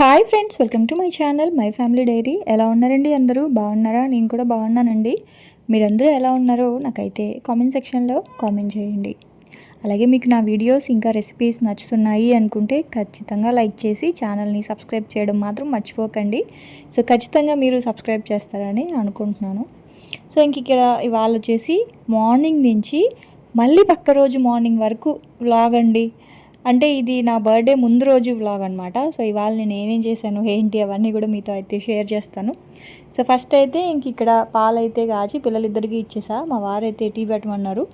Hi friends welcome to my channel my family diary ఎలా ఉన్నారండి అందరూ? బాగున్నారా? నేను కూడా బాగున్నానండి. మీరందరూ ఎలా ఉన్నారో నాకైతే కామెంట్ సెక్షన్లో కామెంట్ చేయండి. అలాగే మీకు నా వీడియోస్ ఇంకా రెసిపీస్ నచ్చుతున్నాయి అనుకుంటే ఖచ్చితంగా లైక్ చేసి ఛానల్ని సబ్స్క్రైబ్ చేయడం మాత్రం మర్చిపోకండి. సో ఖచ్చితంగా మీరు సబ్స్క్రైబ్ చేస్తారని అనుకుంటున్నాను. సో ఇంక ఇక్కడ ఇవాళ వచ్చేసి మార్నింగ్ నుంచి మళ్ళీ పక్క రోజు మార్నింగ్ వరకు వ్లాగ్ అండి. అంటే ఇది నా బర్త్డే ముందు రోజు వ్లాగ్ అనమాట సో ఇవాళ నేను ఏమేం చేశాను ఏంటి అవన్నీ కూడా మీతో అయితే షేర్ చేస్తాను. సో ఫస్ట్ అయితే ఇంక ఇక్కడ పాలైతే కాచి పిల్లలిద్దరికీ ఇచ్చేసా. మా వారైతే టీ పెట్టమన్నారు.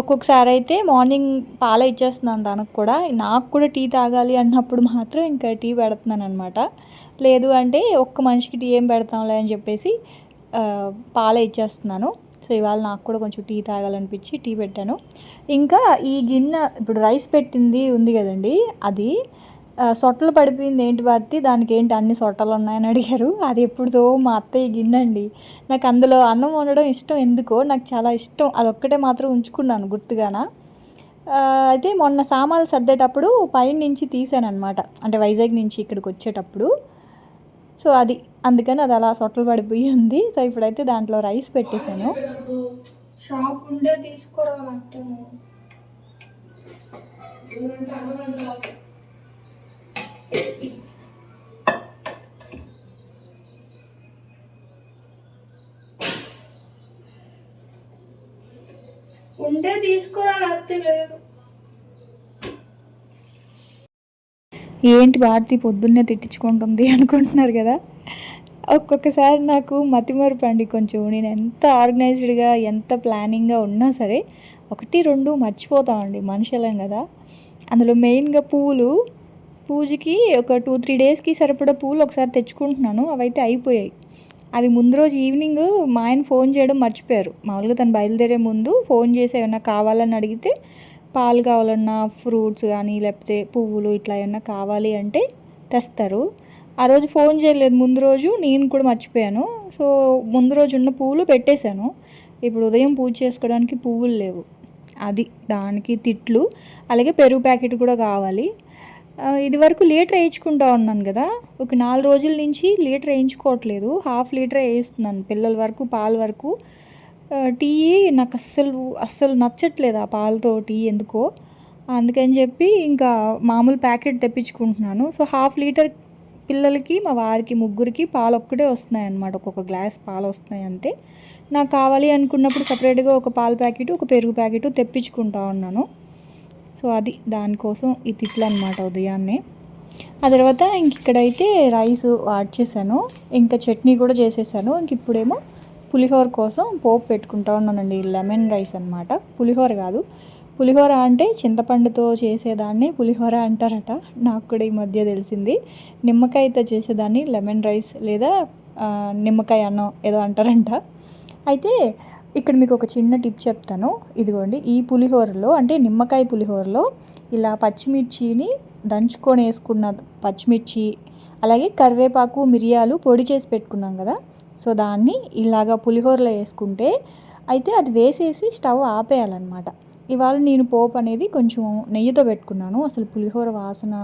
ఒక్కొక్కసారి అయితే మార్నింగ్ పాల ఇచ్చేస్తున్నాను తనకు కూడా. నాకు కూడా టీ తాగాలి అన్నప్పుడు మాత్రం ఇంకా టీ పెడుతున్నాను అనమాట లేదు అంటే ఒక్క మనిషికి టీ ఏం పెడతాంలే అని చెప్పేసి పాల ఇచ్చేస్తున్నాను. సో ఇవాళ నాకు కూడా కొంచెం టీ తాగాలనిపించి టీ పెట్టాను. ఇంకా ఈ గిన్నె ఇప్పుడు రైస్ పెట్టింది ఉంది కదండి అది సొట్టలు పడిపోయింది ఏంటి భారతి? దానికి ఏంటి అన్ని సొట్టలు ఉన్నాయని అడిగారు. అది ఎప్పుడుదో మా అత్తయ్య గిన్నె అండి. నాకు అందులో అన్నం వండడం ఇష్టం ఎందుకో నాకు చాలా ఇష్టం. అదొక్కటే మాత్రం ఉంచుకున్నాను గుర్తుగాన? అయితే మొన్న సామాన్లు సర్దేటప్పుడు పైన నుంచి తీసాను అనమాట అంటే వైజాగ్ నుంచి ఇక్కడికి వచ్చేటప్పుడు. సో అది అందుకని అది అలా సొట్టలు పడిపోయి ఉంది. సో ఇప్పుడైతే దాంట్లో రైస్ పెట్టేశాను. షాప్ ఉండే తీసుకురా ఉండే తీసుకురా లేకపోతే లేదు. ఏంటి భారతి పొద్దున్నే తిట్టించుకుంటుంది అనుకుంటున్నారు కదా? ఒక్కొక్కసారి నాకు మతిమరుపు అండి కొంచెం. నేను ఎంత ఆర్గనైజ్డ్గా ఎంత ప్లానింగ్గా ఉన్నా సరే ఒకటి రెండు మర్చిపోతామండి మనుషులం కదా. అందులో మెయిన్గా పూలు పూజకి ఒక టూ త్రీ డేస్కి సరిపడా పూలు ఒకసారి తెచ్చుకుంటున్నాను. అవైతే అయిపోయాయి. అది ముందు రోజు ఈవినింగ్ మా ఆయన ఫోన్ చేయడం మర్చిపోయారు. మామూలుగా తను బయలుదేరే ముందు ఫోన్ చేసి ఏమైనా కావాలని అడిగితే పాలు కావాలన్నా ఫ్రూట్స్ కానీ లేకపోతే పువ్వులు ఇట్లా ఏమన్నా కావాలి అంటే తెస్తారు. ఆ రోజు ఫోన్ చేయలేదు. ముందు రోజు నేను కూడా మర్చిపోయాను. సో ముందు రోజు ఉన్న పువ్వులు పెట్టేశాను. ఇప్పుడు ఉదయం పూజ చేసుకోవడానికి పువ్వులు లేవు. అది దానికి తిట్లు. అలాగే పెరుగు ప్యాకెట్ కూడా కావాలి. ఇది వరకు లీటర్ వేయించుకుంటా ఉన్నాను కదా. ఒక నాలుగు రోజుల నుంచి లీటర్ వేయించుకోవట్లేదు. హాఫ్ లీటర్ వేయిస్తున్నాను పిల్లల వరకు పాల వరకు. టీ నాకు అస్సలు అస్సలు నచ్చట్లేదు ఆ పాలతో టీ ఎందుకో. అందుకని చెప్పి ఇంకా మామూలు ప్యాకెట్ తెప్పించుకుంటున్నాను. సో హాఫ్ లీటర్ పిల్లలకి మా వారికి ముగ్గురికి పాలు ఒక్కటే వస్తున్నాయి అన్నమాట ఒక్కొక్క గ్లాస్ పాలు వస్తున్నాయి అంతే. నాకు కావాలి అనుకున్నప్పుడు సపరేట్గా ఒక పాల ప్యాకెట్ ఒక పెరుగు ప్యాకెట్ తెప్పించుకుంటా ఉన్నాను. సో అది దానికోసం ఈ తిట్లు అనమాట ఉదయాన్నే. ఆ తర్వాత ఇంక ఇక్కడైతే రైస్ వాడ్ చేశాను. ఇంకా చట్నీ కూడా చేసేసాను. ఇంక ఇప్పుడేమో పులిహోర కోసం పోపు పెట్టుకుంటా ఉన్నానండి లెమన్ రైస్ అనమాట పులిహోర కాదు. పులిహోర అంటే చింతపండుతో చేసేదాన్ని పులిహోర అంటారట. నాకు కూడా ఈ మధ్య తెలిసింది. నిమ్మకాయతో చేసేదాన్ని లెమన్ రైస్ లేదా నిమ్మకాయ అన్నం ఏదో అంటారంట. అయితే ఇక్కడ మీకు ఒక చిన్న టిప్ చెప్తాను. ఇదిగోండి ఈ పులిహోరలో అంటే నిమ్మకాయ పులిహోరలో ఇలా పచ్చిమిర్చిని దంచుకొని వేసుకున్న పచ్చిమిర్చి అలాగే కరివేపాకు మిరియాలు పొడి చేసి పెట్టుకున్నాం కదా. సో దాన్ని ఇలాగా పులిహోరలో వేసుకుంటే అయితే అది వేసేసి స్టవ్ ఆపేయాలన్నమాట. ఇవాళ నేను పోపు అనేది కొంచెం నెయ్యితో పెట్టుకున్నాను. అసలు పులిహోర వాసన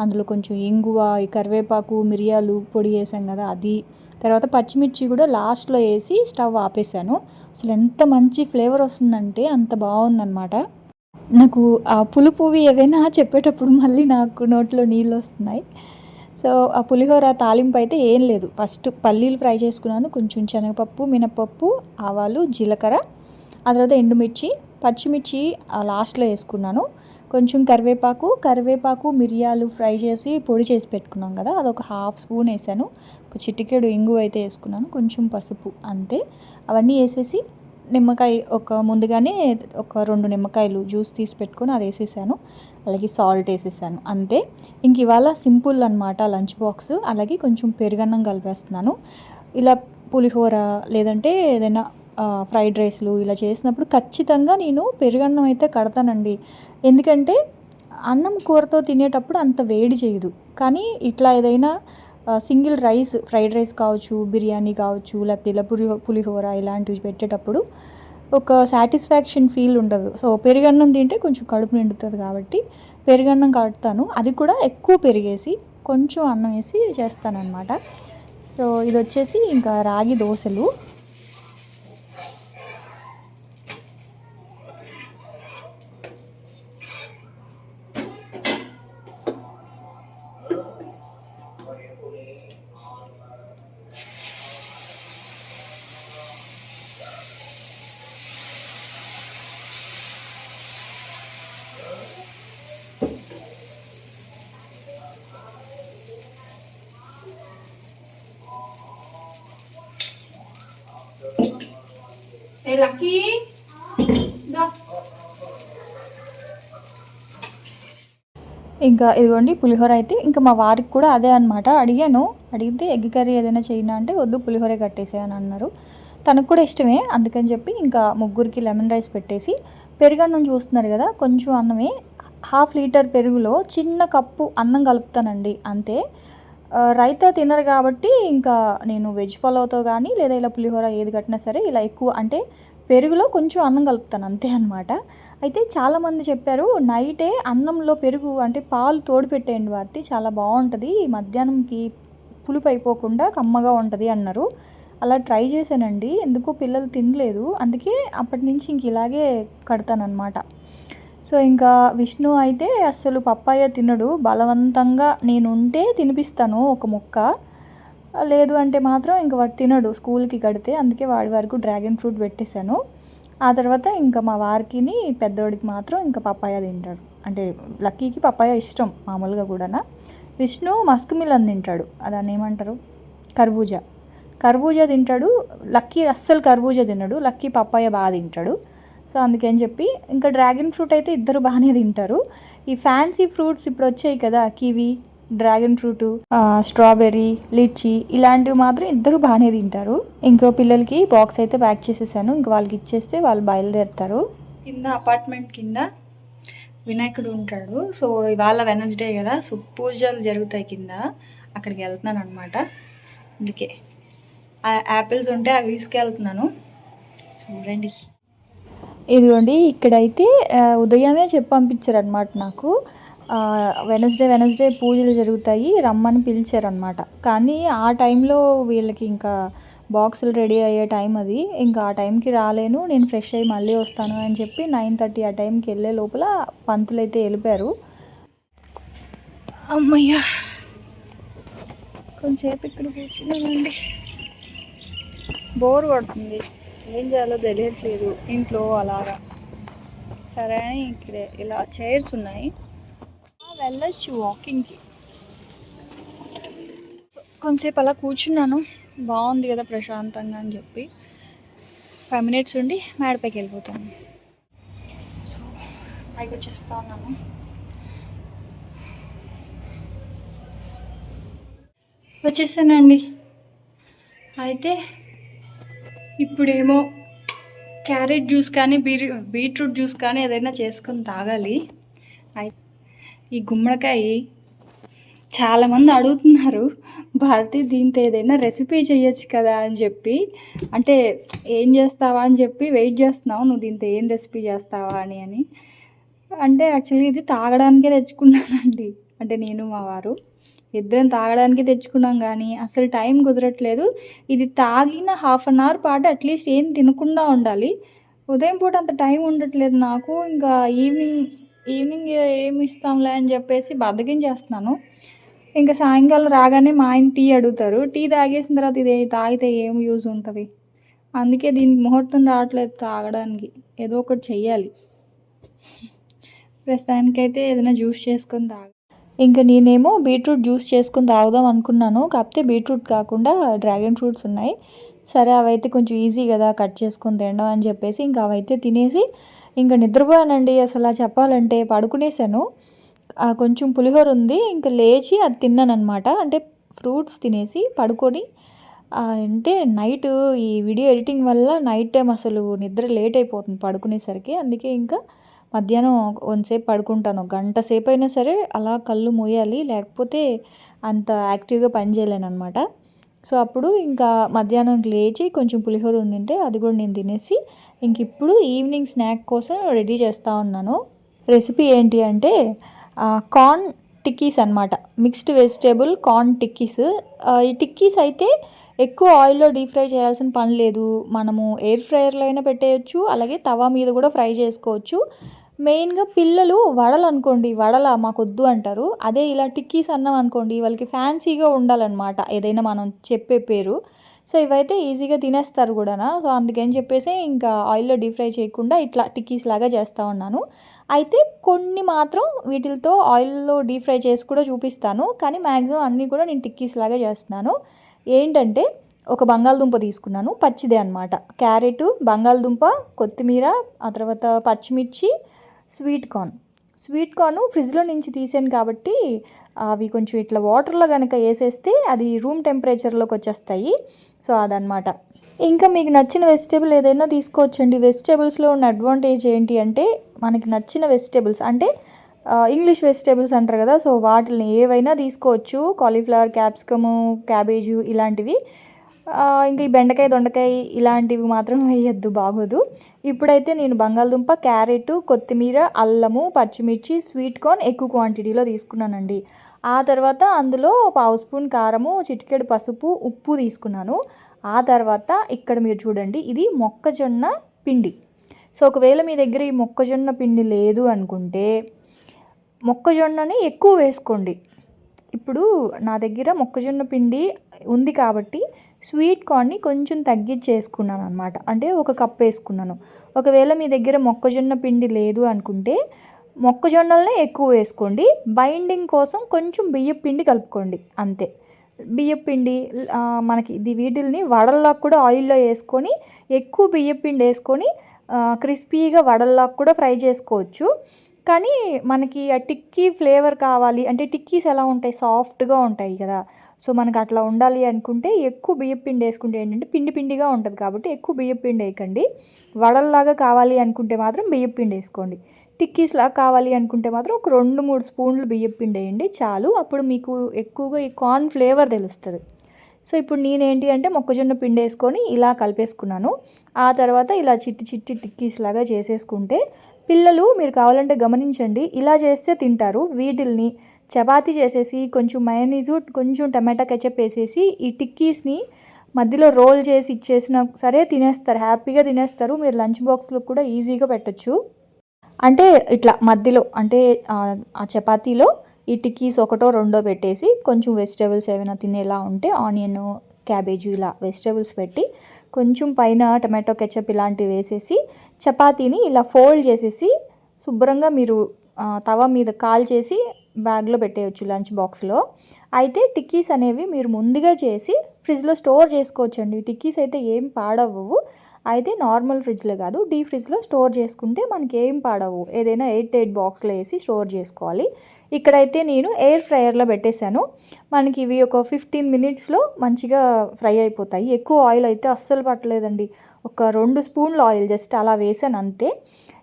అందులో కొంచెం ఇంగువ ఈ కరివేపాకు మిరియాలు పొడి వేసాం కదా అది. తర్వాత పచ్చిమిర్చి కూడా లాస్ట్లో వేసి స్టవ్ ఆపేసాను. అసలు ఎంత మంచి ఫ్లేవర్ వస్తుందంటే అంత బాగుందన్నమాట. నాకు ఆ పులుపువి ఏవైనా చెప్పేటప్పుడు మళ్ళీ నాకు నోట్లో నీళ్ళు వస్తున్నాయి. సో ఆ పులిహోర తాలింపు అయితే ఏం లేదు. ఫస్ట్ పల్లీలు ఫ్రై చేసుకున్నాను. కొంచెం శనగపప్పు మినపప్పు ఆవాలు జీలకర్ర ఆ తర్వాత ఎండుమిర్చి పచ్చిమిర్చి లాస్ట్లో వేసుకున్నాను. కొంచెం కరివేపాకు కరివేపాకు మిరియాలు ఫ్రై చేసి పొడి చేసి పెట్టుకున్నాం కదా అదొక హాఫ్ స్పూన్ వేసాను. ఒక చిటికెడు ఇంగు అయితే వేసుకున్నాను. కొంచెం పసుపు అంతే. అవన్నీ వేసేసి నిమ్మకాయ ఒక ముందుగానే ఒక రెండు నిమ్మకాయలు జ్యూస్ తీసి పెట్టుకొని అది వేసేసాను. అలాగే సాల్ట్ వేసేసాను. అంతే. ఇంక ఇవాళ సింపుల్ అనమాట లంచ్ బాక్స్. అలాగే కొంచెం పెరుగన్నం కలిపేస్తున్నాను. ఇలా పులిహోర లేదంటే ఏదైనా ఫ్రైడ్ రైస్లు ఇలా చేసినప్పుడు ఖచ్చితంగా నేను పెరుగన్నం అయితే కడతానండి. ఎందుకంటే అన్నం కూరతో తినేటప్పుడు అంత వేడి చేయదు. కానీ ఇట్లా ఏదైనా సింగిల్ రైస్ ఫ్రైడ్ రైస్ కావచ్చు బిర్యానీ కావచ్చు లేకపోతే ఇలా పులి పులిహోర ఇలాంటివి పెట్టేటప్పుడు ఒక సాటిస్ఫాక్షన్ ఫీల్ ఉండదు. సో పెరుగన్నం తింటే కొంచెం కడుపు నిండుతుంది కాబట్టి పెరుగన్నం కడతాను. అది కూడా ఎక్కువ పెరిగేసి కొంచెం అన్నం వేసి చేస్తానన్నమాట. సో ఇది వచ్చేసి ఇంకా రాగి దోశలు. ఏ లక్కీ దా ఇంకా ఇదిగోండి పులిహోర అయితే ఇంకా మా వారికి కూడా అదే అనమాట అడిగాను. అడిగితే ఎగ్ కర్రీ ఏదైనా చేయనా అంటే వద్దు పులిహోరే కట్టేసే అని అన్నారు. తనకు కూడా ఇష్టమే. అందుకని చెప్పి ఇంకా ముగ్గురికి లెమన్ రైస్ పెట్టేసి పెరుగన్నం చూస్తున్నారు కదా కొంచెం అన్నమే. హాఫ్ లీటర్ పెరుగులో చిన్న కప్పు అన్నం కలుపుతానండి అంతే. రైతా తినరు కాబట్టి ఇంకా నేను వెజ్ పలావ్తో కానీ లేదా ఇలా పులిహోర ఏది కట్టినా సరే ఇలా ఎక్కువ అంటే పెరుగులో కొంచెం అన్నం కలుపుతాను అంతే అనమాట అయితే చాలామంది చెప్పారు నైటే అన్నంలో పెరుగు అంటే పాలు తోడు పెట్టేయండి వాటి చాలా బాగుంటుంది మధ్యాహ్నంకి పులుపు అయిపోకుండా కమ్మగా ఉంటుంది అన్నారు. అలా ట్రై చేశానండి ఎందుకో పిల్లలు తినలేదు అందుకే అప్పటి నుంచి ఇంక ఇలాగే కడతానమాట సో ఇంకా విష్ణు అయితే అస్సలు పప్పాయ తినడు. బలవంతంగా నేను ఉంటే తినిపిస్తాను ఒక ముక్క. లేదు అంటే మాత్రం ఇంక వాడు తినడు. స్కూల్కి కడితే అందుకే వాడి వరకు డ్రాగన్ ఫ్రూట్ పెట్టేశాను. ఆ తర్వాత ఇంకా మా వారికిని పెద్దోడికి మాత్రం ఇంకా పప్పాయ తింటాడు. అంటే లక్కీకి పప్పాయ ఇష్టం మామూలుగా కూడా విష్ణు మస్క్ మిలన్ తింటాడు. దాన్ని ఏమంటారు? కర్బూజా. కర్బూజా తింటాడు. లక్కీ అస్సలు కర్బూజా తినడు. లక్కీ పప్పాయ బాగా తింటాడు. సో అందుకని చెప్పి ఇంకా డ్రాగన్ ఫ్రూట్ అయితే ఇద్దరు బాగానే తింటారు. ఈ ఫ్యాన్సీ ఫ్రూట్స్ ఇప్పుడు వచ్చాయి కదా kiwi dragon fruit strawberry lychee ఇలాంటివి మాత్రం ఇద్దరు బాగానే తింటారు. ఇంకో పిల్లలకి బాక్స్ అయితే ప్యాక్ చేసేసాను ఇంక వాళ్ళకి ఇచ్చేస్తే వాళ్ళు బయలుదేరుతారు. కింద అపార్ట్మెంట్ కింద వినాయకుడు ఉంటాడు. సో ఇవాళ వెనస్డే కదా సో పూజలు జరుగుతాయి కింద. అక్కడికి వెళ్తున్నాను అనమాట అందుకే యాపిల్స్ ఉంటే అవి తీసుకెళ్తున్నాను. చూడండి. ఇదిగోండి ఇక్కడైతే ఉదయమే చెప్పి పంపించారు అనమాట నాకు వెనస్డే వెనస్డే పూజలు జరుగుతాయి రమ్మని పిలిచారనమాట కానీ ఆ టైంలో వీళ్ళకి ఇంకా బాక్సులు రెడీ అయ్యే టైం అది. ఇంకా ఆ టైంకి రాలేను నేను ఫ్రెష్ అయ్యి మళ్ళీ వస్తాను అని చెప్పి నైన్ థర్టీ ఆ టైంకి వెళ్ళే లోపల పంతులు అయితే వెళ్ళిపోయారు. అమ్మయ్యా. కొంచెంసేపు ఇక్కడ కూర్చున్నానండి బోర్ కొడుతుంది. ఏం చేయాలో తెలియట్లేదు. ఇంట్లో అలాగా. సరే అని ఇక్కడ ఇలా చైర్స్ ఉన్నాయి. వెళ్ళచ్చు వెళ్ళొచ్చు వాకింగ్కి. సో కొంతసేపు అలా కూర్చున్నాను. బాగుంది కదా ప్రశాంతంగా అని చెప్పి. ఫైవ్ మినిట్స్ ఉండి మేడపైకి వెళ్ళిపోతాను. సో పైకి వచ్చేస్తా ఉన్నాము వచ్చేసానండి. అయితే ఇప్పుడేమో క్యారెట్ జ్యూస్ కానీ బీ బీట్రూట్ జ్యూస్ కానీ ఏదైనా చేసుకొని తాగాలి. ఈ గుమ్మడికాయ చాలామంది అడుగుతున్నారు భారతి దీంతో ఏదైనా రెసిపీ చేయొచ్చు కదా అని చెప్పి. అంటే ఏం చేస్తావా అని చెప్పి వెయిట్ చేస్తున్నావు నువ్వు దీంతో ఏం రెసిపీ చేస్తావా అని అని. అంటే యాక్చువల్గా ఇది తాగడానికే తెచ్చుకున్నానండి. అంటే నేను మా వారు. ఇద్దరం తాగడానికి తెచ్చుకున్నాం కానీ అసలు టైం కుదరట్లేదు. ఇది తాగిన హాఫ్ అన్ అవర్ పాటు అట్లీస్ట్ ఏం తినకుండా ఉండాలి. ఉదయం పూట అంత టైం ఉండట్లేదు నాకు. ఇంకా ఈవినింగ్ ఈవినింగ్ ఏమి ఇస్తాంలే అని చెప్పేసి బద్దకించేస్తున్నాను ఇంకా సాయంకాలం రాగానే మా ఆయన టీ అడుగుతారు. టీ తాగేసిన తర్వాత ఇది తాగితే ఏం యూజ్ ఉంటుంది? అందుకే దీనికి ముహూర్తం రావట్లేదు తాగడానికి. ఏదో ఒకటి చెయ్యాలి. ప్రస్తుతానికైతే ఏదైనా జ్యూస్ చేసుకొని తాగ. ఇంకా నేనేమో బీట్రూట్ జ్యూస్ చేసుకుని తాగుదాం అనుకున్నాను. కాకపోతే బీట్రూట్ కాకుండా డ్రాగన్ ఫ్రూట్స్ ఉన్నాయి. సరే అవైతే కొంచెం ఈజీ కదా కట్ చేసుకొని తినడం అని చెప్పేసి ఇంకా అవైతే తినేసి ఇంకా నిద్రపోయానండి. అసలు చెప్పాలంటే పడుకునేసాను. కొంచెం పులిహోర ఉంది. ఇంకా లేచి అది తిన్నానమాట అంటే ఫ్రూట్స్ తినేసి పడుకొని అంటే నైట్ ఈ వీడియో ఎడిటింగ్ వల్ల నైట్ టైం అసలు నిద్ర లేట్ అయిపోతుంది పడుకునేసరికి. అందుకే ఇంకా మధ్యాహ్నం కొంతసేపు పడుకుంటాను. గంట సేపు అయినా సరే అలా కళ్ళు మూయాలి. లేకపోతే అంత యాక్టివ్గా పని చేయలేను అనమాట సో అప్పుడు ఇంకా మధ్యాహ్నం లేచి కొంచెం పులిహోర ఉండింటే అది కూడా నేను తినేసి ఇంక ఇప్పుడు ఈవినింగ్ స్నాక్ కోసం రెడీ చేస్తూ ఉన్నాను. రెసిపీ ఏంటి అంటే కార్న్ టిక్కీస్ అనమాట మిక్స్డ్ వెజిటేబుల్ కార్న్ టిక్కీస్. ఈ టిక్కీస్ అయితే ఎక్కువ ఆయిల్లో డీప్ ఫ్రై చేయాల్సిన పని లేదు. మనము ఎయిర్ ఫ్రైయర్లో అయినా పెట్టేయచ్చు. అలాగే తవా మీద కూడా ఫ్రై చేసుకోవచ్చు. మెయిన్గా పిల్లలు వడలు అనుకోండి వడల మాకు వద్దు అంటారు. అదే ఇలా టిక్కీస్ అన్నాం అనుకోండి వాళ్ళకి ఫ్యాన్సీగా ఉండాలన్నమాట ఏదైనా మనం చెప్పే పేరు. సో ఇవైతే ఈజీగా తినేస్తారు కూడా సో అందుకని చెప్పేసి ఇంకా ఆయిల్లో డీప్ ఫ్రై చేయకుండా ఇట్లా టిక్కీస్ లాగా చేస్తూ ఉన్నాను. అయితే కొన్ని మాత్రం వీటితో ఆయిల్లో డీప్ ఫ్రై చేసి కూడా చూపిస్తాను. కానీ మ్యాక్సిమం అన్నీ కూడా నేను టిక్కీస్ లాగా చేస్తున్నాను. ఏంటంటే ఒక బంగాళదుంప తీసుకున్నాను పచ్చిదే అనమాట క్యారెట్ బంగాళదుంప కొత్తిమీర ఆ తర్వాత పచ్చిమిర్చి స్వీట్ కార్న్. స్వీట్ కార్ను ఫ్రిడ్జ్లో నుంచి తీసాను కాబట్టి అవి కొంచెం ఇట్లా వాటర్లో కనుక వేసేస్తే అది రూమ్ టెంపరేచర్లోకి వచ్చేస్తాయి. సో అదనమాట ఇంకా మీకు నచ్చిన వెజిటేబుల్ ఏదైనా తీసుకోవచ్చండి. వెజిటేబుల్స్లో ఉన్న అడ్వాంటేజ్ ఏంటి అంటే మనకి నచ్చిన వెజిటేబుల్స్ అంటే ఇంగ్లీష్ వెజిటేబుల్స్ అంటారు కదా సో వాటిని ఏవైనా తీసుకోవచ్చు. కాలీఫ్లవర్ క్యాప్సికము క్యాబేజు ఇలాంటివి. ఇంకా ఈ బెండకాయ దొండకాయ ఇలాంటివి మాత్రం వేయద్దు బాగోదు. ఇప్పుడైతే నేను బంగాళదుంప క్యారెట్ కొత్తిమీర అల్లము పచ్చిమిర్చి స్వీట్ కార్న్ ఎక్కువ క్వాంటిటీలో తీసుకున్నానండి. ఆ తర్వాత అందులో పావు స్పూన్ కారము చిటికెడు పసుపు ఉప్పు తీసుకున్నాను. ఆ తర్వాత ఇక్కడ మీరు చూడండి ఇది మొక్కజొన్న పిండి. సో ఒకవేళ మీ దగ్గర ఈ మొక్కజొన్న పిండి లేదు అనుకుంటే మొక్కజొన్నని ఎక్కువ వేసుకోండి. ఇప్పుడు నా దగ్గర మొక్కజొన్న పిండి ఉంది కాబట్టి స్వీట్ కార్న్ని కొంచెం తగ్గించేసుకున్నాను అనమాట అంటే ఒక కప్ వేసుకున్నాను. ఒకవేళ మీ దగ్గర మొక్కజొన్న పిండి లేదు అనుకుంటే మొక్కజొన్నలనే ఎక్కువ వేసుకోండి. బైండింగ్ కోసం కొంచెం బియ్యం పిండి కలుపుకోండి. అంతే. బియ్యం పిండి మనకి ఇది వీటిల్ని వడల్లా కూడా ఆయిల్లో వేసుకొని ఎక్కువ బియ్యం పిండి వేసుకొని క్రిస్పీగా వడల్లా కూడా ఫ్రై చేసుకోవచ్చు. కానీ మనకి ఆ టిక్కీ ఫ్లేవర్ కావాలి. అంటే టిక్కీస్ ఎలా ఉంటాయి? సాఫ్ట్గా ఉంటాయి కదా. సో మనకు అట్లా ఉండాలి అనుకుంటే ఎక్కువ బియ్యం పిండి వేసుకుంటే ఏంటంటే పిండి పిండిగా ఉంటుంది కాబట్టి ఎక్కువ బియ్యం పిండి వేయకండి. వడల్లాగా కావాలి అనుకుంటే మాత్రం బియ్యం పిండి వేసుకోండి. టిక్కీస్లా కావాలి అనుకుంటే మాత్రం ఒక రెండు మూడు స్పూన్లు బియ్యం పిండి వేయండి చాలు. అప్పుడు మీకు ఎక్కువగా ఈ కార్న్ ఫ్లేవర్ తెలుస్తుంది. సో ఇప్పుడు నేనేంటి అంటే మొక్కజొన్న పిండి వేసుకొని ఇలా కలిపేసుకున్నాను. ఆ తర్వాత ఇలా చిట్టి చిట్టి టిక్కీస్ లాగా చేసేసుకుంటే పిల్లలు మీరు కావాలంటే గమనించండి. ఇలా చేస్తే తింటారు. వీటిల్ని చపాతీ చేసేసి కొంచెం మయనీసు కొంచెం టమాటా కెచప్ వేసేసి ఈ టిక్కీస్ని మధ్యలో రోల్ చేసి ఇచ్చేసినా సరే తినేస్తారు. హ్యాపీగా తినేస్తారు. మీరు లంచ్ బాక్స్లో కూడా ఈజీగా పెట్టచ్చు. అంటే ఇట్లా మధ్యలో అంటే ఆ, చపాతీలో ఈ టిక్కీస్ ఒకటో రెండో పెట్టేసి కొంచెం వెజిటేబుల్స్ ఏమైనా తినేలా ఉంటే ఆనియన్ క్యాబేజీ ఇలా వెజిటేబుల్స్ పెట్టి కొంచెం పైన టమాటో కెచప్ ఇలాంటివి వేసేసి చపాతీని ఇలా ఫోల్డ్ చేసేసి శుభ్రంగా మీరు తవ మీద కాల్ చేసి బ్యాగ్లో పెట్టేయచ్చు లంచ్ బాక్స్లో. అయితే టిక్కీస్ అనేవి మీరు ముందుగా చేసి ఫ్రిడ్జ్లో స్టోర్ చేసుకోవచ్చండి. టిక్కీస్ అయితే ఏం పాడవు అయితే నార్మల్ ఫ్రిడ్జ్లో కాదు డీ ఫ్రిడ్జ్లో స్టోర్ చేసుకుంటే మనకి ఏం పాడవు ఏదైనా ఎయిట్ ఎయిట్ బాక్స్లో వేసి స్టోర్ చేసుకోవాలి. ఇక్కడైతే నేను ఎయిర్ ఫ్రైయర్లో పెట్టేశాను. మనకి ఇవి ఒక ఫిఫ్టీన్ మినిట్స్లో మంచిగా ఫ్రై అయిపోతాయి. ఎక్కువ ఆయిల్ అయితే అస్సలు పట్టలేదండి. ఒక రెండు స్పూన్లు ఆయిల్ జస్ట్ అలా వేసాను అంతే.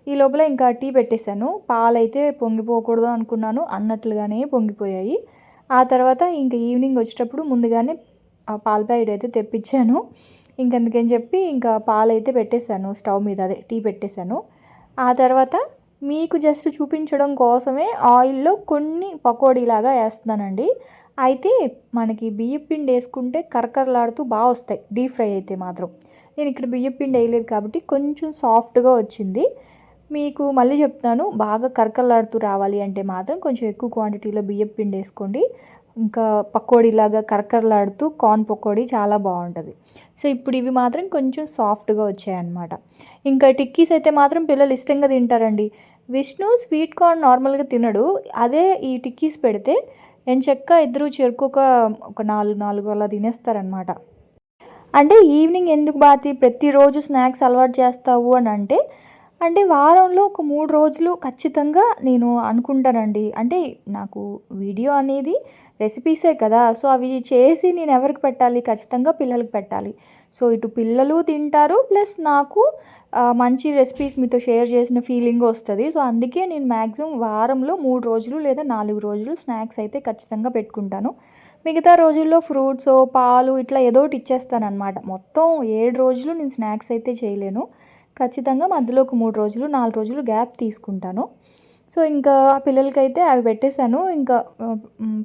ఈ లోపల ఇంకా టీ పెట్టేశాను. పాలైతే పొంగిపోకూడదు అనుకున్నాను. అన్నట్లుగానే పొంగిపోయాయి. ఆ తర్వాత ఇంకా ఈవినింగ్ వచ్చేటప్పుడు ముందుగానే ఆ పాల ప్యాకెట్ అయితే తెప్పించాను. ఇంకెందుకని చెప్పి ఇంకా పాలైతే పెట్టేశాను. స్టవ్ మీద అదే టీ పెట్టేశాను. ఆ తర్వాత మీకు జస్ట్ చూపించడం కోసమే ఆయిల్లో కొన్ని పకోడీలాగా వేస్తున్నానండి. అయితే మనకి బియ్యం పిండి వేసుకుంటే కరకరలాడుతూ బాగా వస్తాయి. డీప్ ఫ్రై అయితే మాత్రం. నేను ఇక్కడ బియ్యం పిండి వేయలేదు కాబట్టి కొంచెం సాఫ్ట్గా వచ్చింది. మీకు మళ్ళీ చెప్తాను బాగా కరకలాడుతూ రావాలి అంటే మాత్రం కొంచెం ఎక్కువ క్వాంటిటీలో బియ్యం పిండి వేసుకోండి. ఇంకా పకోడీలాగా కరకరలాడుతూ కార్న్ పకోడీ చాలా బాగుంటుంది. సో ఇప్పుడు ఇవి మాత్రం కొంచెం సాఫ్ట్గా వచ్చాయన్నమాట. ఇంకా టిక్కీస్ అయితే మాత్రం పిల్లలు ఇష్టంగా తింటారండి. విష్ణు స్వీట్ కార్న్ నార్మల్గా తినడు. అదే ఈ టిక్కీస్ పెడితే ఎంచక్క ఇద్దరు చెరుకొక ఒక నాలుగు నాలుగు అలా తినేస్తారనమాట అంటే ఈవినింగ్ ఎందుకు బాతి ప్రతిరోజు స్నాక్స్ అలవాటు చేస్తావు అని అంటే అంటే వారంలో ఒక మూడు రోజులు ఖచ్చితంగా నేను అనుకుంటానండి. అంటే నాకు వీడియో అనేది రెసిపీసే కదా సో అవి చేసి నేను ఎవరికి పెట్టాలి? ఖచ్చితంగా పిల్లలకి పెట్టాలి. సో ఇటు పిల్లలు తింటారు ప్లస్ నాకు మంచి రెసిపీస్ మీతో షేర్ చేసిన ఫీలింగ్ వస్తుంది. సో అందుకే నేను మ్యాక్సిమం వారంలో మూడు రోజులు లేదా నాలుగు రోజులు స్నాక్స్ అయితే ఖచ్చితంగా పెట్టుకుంటాను. మిగతా రోజుల్లో ఫ్రూట్స్ పాలు ఇట్లా ఏదో ఒకటి ఇచ్చేస్తాను అనమాట మొత్తం ఏడు రోజులు నేను స్నాక్స్ అయితే చేయలేను. ఖచ్చితంగా మధ్యలో ఒక మూడు రోజులు నాలుగు రోజులు గ్యాప్ తీసుకుంటాను. సో ఇంకా పిల్లలకైతే అవి పెట్టేశాను. ఇంకా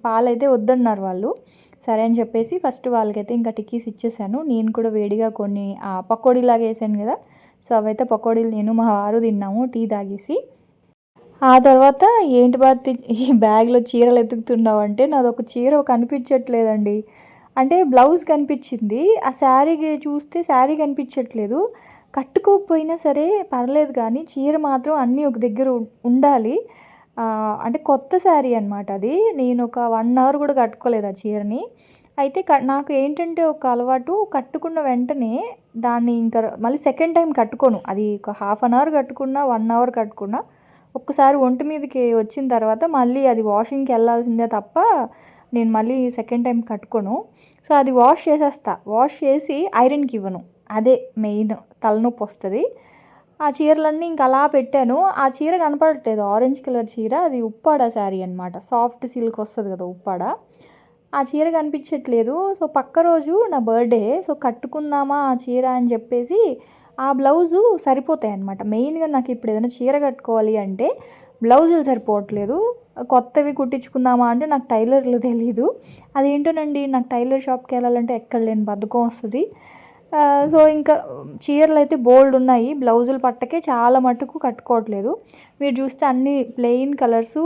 పాలైతే వద్దన్నారు వాళ్ళు. సరే అని చెప్పేసి ఫస్ట్ వాళ్ళకైతే ఇంకా టిక్కీస్ ఇచ్చేసాను నేను కూడా వేడిగా కొన్ని పకోడీలాగా వేసాను కదా. సో అవైతే పకోడీలు నేను మా వారు తిన్నాము టీ తాగేసి. ఆ తర్వాత ఏంటి భారతి ఈ బ్యాగ్లో చీరలు ఎతుకుతున్నావు అంటే నాది ఒక చీర కనిపించట్లేదండి. అంటే బ్లౌజ్ కనిపించింది. ఆ శారీకి చూస్తే శారీ కనిపించట్లేదు. కట్టుకోకపోయినా సరే పర్లేదు కానీ చీర మాత్రం అన్నీ ఒక దగ్గర ఉండాలి. అంటే కొత్త శారీ అనమాట అది. నేను ఒక వన్ అవర్ కూడా కట్టుకోలేదు ఆ చీరని. అయితే నాకు ఏంటంటే ఒక అలవాటు కట్టుకున్న వెంటనే దాన్ని ఇంకా మళ్ళీ సెకండ్ టైం కట్టుకోను. అది ఒక హాఫ్ అన్ అవర్ కట్టుకున్నా వన్ అవర్ కట్టుకున్నా ఒక్కసారి ఒంటి మీదకి వచ్చిన తర్వాత మళ్ళీ అది వాషింగ్కి వెళ్ళాల్సిందే తప్ప నేను మళ్ళీ సెకండ్ టైం కట్టుకోను. సో అది వాష్ చేసేస్తా. వాష్ చేసి ఐరన్కి ఇవ్వను. అదే మెయిన్ తలనొప్పి వస్తుంది. ఆ చీరలన్నీ ఇంక అలా పెట్టాను. ఆ చీర కనపడట్లేదు. ఆరెంజ్ కలర్ చీర. అది ఉప్పాడ శారీ అనమాట సాఫ్ట్ సిల్క్ వస్తుంది కదా ఉప్పాడ. ఆ చీర కనిపించట్లేదు. సో పక్క రోజు నా బర్త్డే. సో కట్టుకుందామా ఆ చీర అని చెప్పేసి ఆ బ్లౌజు సరిపోతాయి అనమాట మెయిన్గా నాకు ఇప్పుడు ఏదైనా చీర కట్టుకోవాలి అంటే బ్లౌజులు సరిపోవట్లేదు. కొత్తవి కుట్టించుకుందామా అంటే నాకు టైలర్లు తెలీదు. అదేంటోనండి? నాకు టైలర్ షాప్కి వెళ్ళాలంటే ఎక్కడ లేని బద్ధకం వస్తుంది. సో ఇంకా చీరలు అయితే బోల్డ్ ఉన్నాయి. బ్లౌజులు పట్టకే చాలా మటుకు కట్టుకోవట్లేదు. మీరు చూస్తే అన్ని plain colours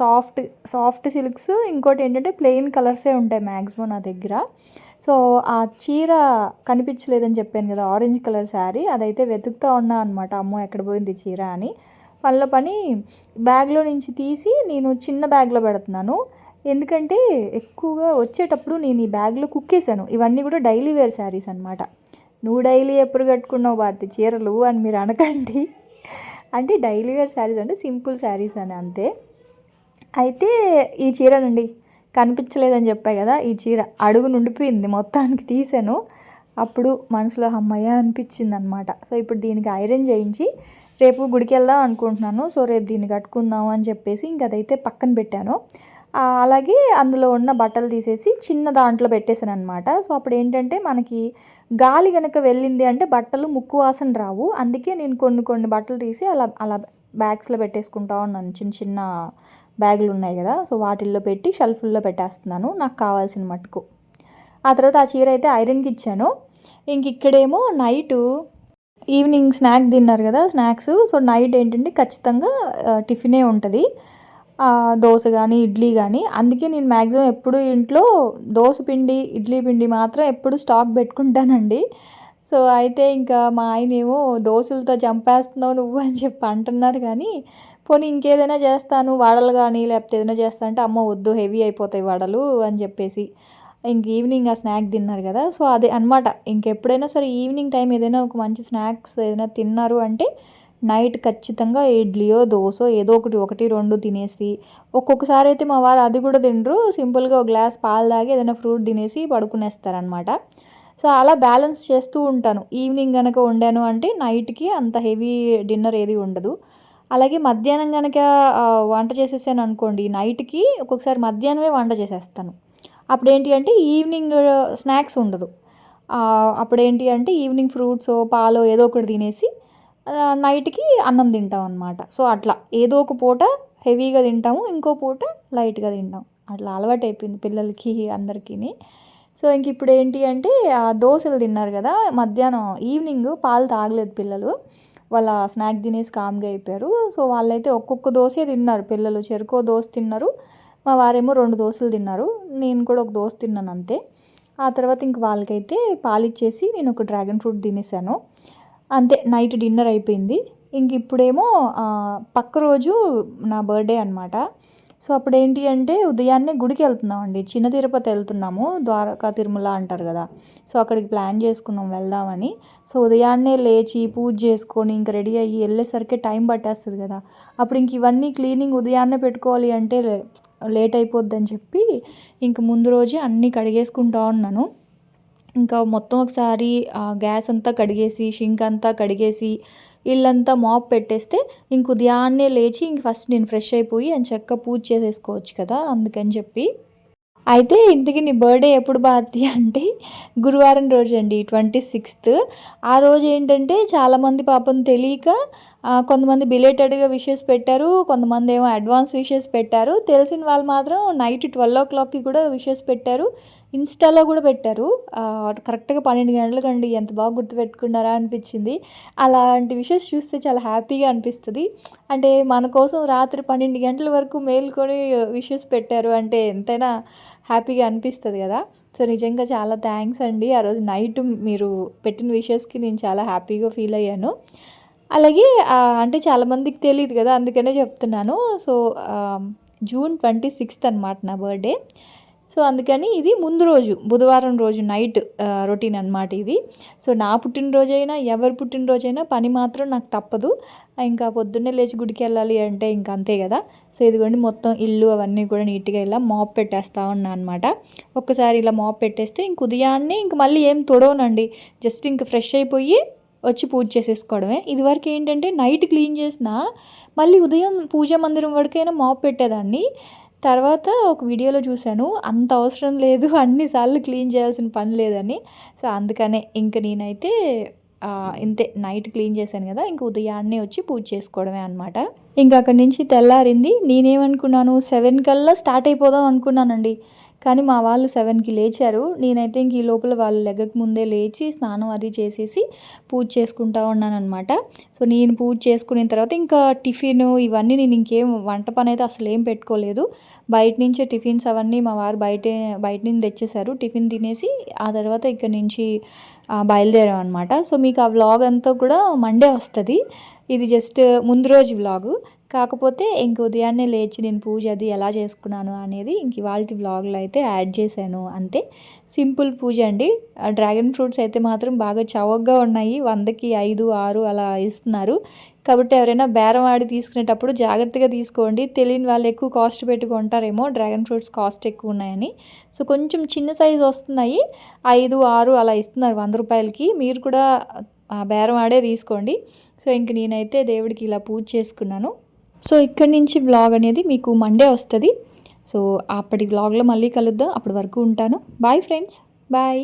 soft soft silks. ఇంకోటి ఏంటంటే ప్లెయిన్ కలర్సే ఉంటాయి మ్యాక్సిమం నా దగ్గర. సో ఆ చీర కనిపించలేదని చెప్పాను కదా ఆరెంజ్ కలర్ శారీ. అదైతే వెతుకుతూ ఉన్నా అనమాట అమ్మో ఎక్కడ పోయింది చీర అని. వాళ్ళ పని బ్యాగ్లో నుంచి తీసి నేను చిన్న బ్యాగ్లో పెడుతున్నాను. ఎందుకంటే ఎక్కువగా వచ్చేటప్పుడు నేను ఈ బ్యాగ్లో కుక్కేసాను ఇవన్నీ కూడా డైలీ వేర్ శారీస్ అనమాట నువ్వు డైలీ ఎప్పుడు కట్టుకున్నావు భారతి? చీరలు అని మీరు అనకండి. అంటే డైలీ వేర్ శారీస్ అంటే సింపుల్ శారీస్ అని అంతే. అయితే ఈ చీరనండి కనిపించలేదని చెప్పా కదా ఈ చీర అడుగు నుండిపోయింది మొత్తానికి తీసాను అప్పుడు మనసులో అమ్మయ్య అనిపించింది అనమాట సో ఇప్పుడు దీనికి ఐరన్ చేయించి రేపు గుడికి వెళ్దాం అనుకుంటున్నాను. సో రేపు దీన్ని కట్టుకుందాం అని చెప్పేసి ఇంక అదైతే పక్కన పెట్టాను. అలాగే అందులో ఉన్న బట్టలు తీసేసి చిన్న దాంట్లో పెట్టేశాను అనమాట సో అప్పుడు ఏంటంటే మనకి గాలి కనుక వెళ్ళింది అంటే బట్టలు ముక్కు వాసన రావు. అందుకే నేను కొన్ని కొన్ని బట్టలు తీసి అలా అలా బ్యాగ్స్లో పెట్టేసుకుంటా ఉన్నాను. చిన్న చిన్న బ్యాగులు ఉన్నాయి కదా సో వాటిల్లో పెట్టి షెల్ఫ్ల్లో పెట్టేస్తున్నాను. నాకు కావాల్సిన మట్టుకు ఆ తర్వాత ఆ చీర అయితే ఐరన్కి ఇచ్చాను. ఇంక ఇక్కడేమో నైటు ఈవినింగ్ స్నాక్ తిన్నారు కదా స్నాక్స్. సో నైట్ ఏంటంటే ఖచ్చితంగా టిఫినే ఉంటుంది. దోశ కానీ ఇడ్లీ కానీ అందుకే నేను మ్యాక్సిమం ఎప్పుడు ఇంట్లో దోశ పిండి ఇడ్లీ పిండి మాత్రం ఎప్పుడు స్టాక్ పెట్టుకుంటానండి. సో అయితే ఇంకా మా ఆయన ఏమో దోశలతో చంపేస్తున్నావు నువ్వు అని చెప్పి అంటున్నారు కానీ పోనీ ఇంకేదైనా చేస్తాను వడలు కానీ లేకపోతే ఏదైనా చేస్తా అంటే అమ్మ వద్దు హెవీ అయిపోతాయి వడలు అని చెప్పేసి. ఇంక ఈవినింగ్ ఆ స్నాక్ తిన్నారు కదా సో అదే అనమాట ఇంకెప్పుడైనా సరే ఈవినింగ్ టైం ఏదైనా ఒక మంచి స్నాక్స్ ఏదైనా తిన్నారు అంటే నైట్ ఖచ్చితంగా ఇడ్లీయో దోశ ఏదో ఒకటి ఒకటి రెండు తినేసి ఒక్కొక్కసారి అయితే మా వారు అది కూడా తినరు. సింపుల్గా ఒక గ్లాస్ పాలు తాగి ఏదైనా ఫ్రూట్ తినేసి పడుకునేస్తారనమాట సో అలా బ్యాలెన్స్ చేస్తూ ఉంటాను. ఈవినింగ్ కనుక వండాను అంటే నైట్కి అంత హెవీ డిన్నర్ ఏది ఉండదు. అలాగే మధ్యాహ్నం కనుక వంట చేసేసాను అనుకోండి నైట్కి ఒక్కొక్కసారి మధ్యాహ్నమే వంట చేసేస్తాను. అప్పుడు ఏంటి అంటే ఈవినింగ్ స్నాక్స్ ఉండదు. అప్పుడేంటి అప్పుడు ఏంటి అంటే ఈవినింగ్ ఫ్రూట్స్ పాలో ఏదో ఒకటి తినేసి నైట్కి అన్నం తింటాం అనమాట సో అట్లా. ఏదో ఒక పూట హెవీగా తింటాము ఇంకో పూట లైట్గా తింటాం. అట్లా అలవాటు అయిపోయింది పిల్లలకి అందరికీ సో ఇంక ఇప్పుడు ఏంటి అంటే ఆ దోశలు తిన్నారు కదా మధ్యాహ్నం ఈవినింగ్ పాలు తాగలేదు పిల్లలు. వాళ్ళ స్నాక్ తినేసి కామ్గా అయిపోయారు. సో వాళ్ళైతే ఒక్కొక్క దోశే తిన్నారు పిల్లలు. చెరుకో దోశ తిన్నారు. మా వారేమో రెండు దోశలు తిన్నారు. నేను కూడా ఒక దోశ తిన్నాను అంతే. ఆ తర్వాత ఇంక వాళ్ళకైతే పాలిచ్చేసి నేను ఒక డ్రాగన్ ఫ్రూట్ తినేసాను. అంతే నైట్ డిన్నర్ అయిపోయింది. ఇంక ఇప్పుడేమో పక్క రోజు నా బర్త్డే అనమాట సో అప్పుడు ఏంటి అంటే ఉదయాన్నే గుడికి వెళ్తున్నామండి. చిన్న తిరుపతి వెళ్తున్నాము ద్వారకా తిరుమల అంటారు కదా. సో అక్కడికి ప్లాన్ చేసుకున్నాం వెళ్దామని. సో ఉదయాన్నే లేచి పూజ చేసుకొని ఇంక రెడీ అయ్యి వెళ్ళేసరికి టైం పట్టేస్తుంది కదా. అప్పుడు ఇంక ఇవన్నీ క్లీనింగ్ ఉదయాన్నే పెట్టుకోవాలి అంటే లే- లేట్ అయిపోద్దని చెప్పి ఇంక ముందు రోజే అన్నీ కడిగేసుకుంటా ఉన్నాను. ఇంకా మొత్తం ఒకసారి గ్యాస్ అంతా కడిగేసి షింక్ అంతా కడిగేసి ఇల్లంతా మాప్ పెట్టేస్తే ఇంక ఉదయాన్నే లేచి ఇంక ఫస్ట్ నేను ఫ్రెష్ అయిపోయి అని చక్క పూజ చేసేసుకోవచ్చు కదా అందుకని చెప్పి. అయితే ఇంతకీ నీ బర్త్డే ఎప్పుడు భారతి అంటే గురువారం రోజు అండి ట్వంటీ సిక్స్త్. ఆ రోజు ఏంటంటే చాలామంది పాపం తెలియక కొంతమంది బిలేటెడ్గా విషెస్ పెట్టారు కొంతమంది ఏమో అడ్వాన్స్ విషెస్ పెట్టారు. తెలిసిన వాళ్ళు మాత్రం నైట్ ట్వెల్వ్ ఓ క్లాక్కి కూడా విషెస్ పెట్టారు. ఇన్స్టాలో కూడా పెట్టారు. కరెక్ట్గా పన్నెండు గంటలకండి ఎంత బాగా గుర్తుపెట్టుకున్నారా అనిపించింది. అలాంటి విషెస్ చూస్తే చాలా హ్యాపీగా అనిపిస్తుంది. అంటే మన కోసం రాత్రి పన్నెండు గంటల వరకు మేల్కొని విషెస్ పెట్టారు అంటే ఎంతైనా హ్యాపీగా అనిపిస్తుంది కదా. సో నిజంగా చాలా థ్యాంక్స్ అండి. ఆ రోజు నైట్ మీరు పెట్టిన విషెస్కి నేను చాలా హ్యాపీగా ఫీల్ అయ్యాను. అలాగే అంటే చాలామందికి తెలియదు కదా అందుకనే చెప్తున్నాను. సో జూన్ ట్వంటీ సిక్స్త్ అనమాట నా బర్త్డే. సో అందుకని ఇది ముందు రోజు బుధవారం రోజు నైట్ రొటీన్ అనమాట ఇది. సో నా పుట్టినరోజైనా ఎవరి పుట్టినరోజైనా పని మాత్రం నాకు తప్పదు. ఇంకా పొద్దున్నే లేచి గుడికి వెళ్ళాలి అంటే ఇంకా అంతే కదా. సో ఇదిగోండి మొత్తం ఇల్లు అవన్నీ కూడా నీట్గా ఇలా మాప్ పెట్టేస్తా ఉన్నా అనమాట ఒక్కసారి ఇలా మాప్ పెట్టేస్తే ఇంక ఉదయాన్నే ఇంక మళ్ళీ ఏం తొడవనండి. జస్ట్ ఇంక ఫ్రెష్ అయిపోయి వచ్చి పూజ చేసేసుకోవడమే. ఇదివరకు ఏంటంటే నైట్ క్లీన్ చేసిన మళ్ళీ ఉదయం పూజా మందిరం వరకైనా మాప్ పెట్టేదాన్ని. తర్వాత ఒక వీడియోలో చూశాను అంత అవసరం లేదు అన్నిసార్లు క్లీన్ చేయాల్సిన పని లేదని. సో అందుకనే ఇంక నేనైతే ఇంతే నైట్ క్లీన్ చేశాను కదా ఇంక ఉదయాన్నే వచ్చి పూజ చేసుకోవడమే అనమాట ఇంక అక్కడి నుంచి తెల్లారింది నేనేమనుకున్నాను సెవెన్ కల్లా స్టార్ట్ అయిపోదాం అనుకున్నానండి. కానీ మా వాళ్ళు సెవెన్కి లేచారు. నేనైతే ఇంక ఈ లోపల వాళ్ళు లెగ్గక ముందే లేచి స్నానం అది చేసేసి పూజ చేసుకుంటా ఉన్నాను అనమాట సో నేను పూజ చేసుకున్న తర్వాత ఇంకా టిఫిన్ ఇవన్నీ నేను ఇంకేం వంట పని అయితే అసలు ఏం పెట్టుకోలేదు. బయట నుంచే టిఫిన్స్ అవన్నీ మా వారు బయట బయట నుంచి తెచ్చేసారు టిఫిన్ తినేసి ఆ తర్వాత ఇక్కడ నుంచి బయలుదేరాం అనమాట సో మీకు ఆ వ్లాగ్ అంతా కూడా మండే వస్తుంది. ఇది జస్ట్ ముందు రోజు వ్లాగు. కాకపోతే ఇంక ఉదయాన్నే లేచి నేను పూజ అది ఎలా చేసుకున్నాను అనేది ఇంక ఇవాళ వ్లాగ్లో అయితే యాడ్ చేశాను అంతే. సింపుల్ పూజ అండి. డ్రాగన్ ఫ్రూట్స్ అయితే మాత్రం బాగా చవకగా ఉన్నాయి. వందకి ఐదు ఆరు అలా ఇస్తున్నారు. కాబట్టి ఎవరైనా బేరం ఆడి తీసుకునేటప్పుడు జాగ్రత్తగా తీసుకోండి. తెలియని వాళ్ళు ఎక్కువ కాస్ట్ పెట్టుకుంటారేమో డ్రాగన్ ఫ్రూట్స్ కాస్ట్ ఎక్కువ ఉన్నాయని. సో కొంచెం చిన్న సైజు వస్తున్నాయి. ఐదు ఆరు అలా ఇస్తున్నారు వంద రూపాయలకి. మీరు కూడా ఆ బేరం ఆడే తీసుకోండి. సో ఇంక నేనైతే దేవుడికి ఇలా పూజ చేసుకున్నాను. సో ఇక్కడి నుంచి వ్లాగ్ అనేది మీకు మండే వస్తుంది. సో అప్పటి వ్లాగ్లో మళ్ళీ కలుద్దాం. అప్పటి వరకు ఉంటాను. Bye friends bye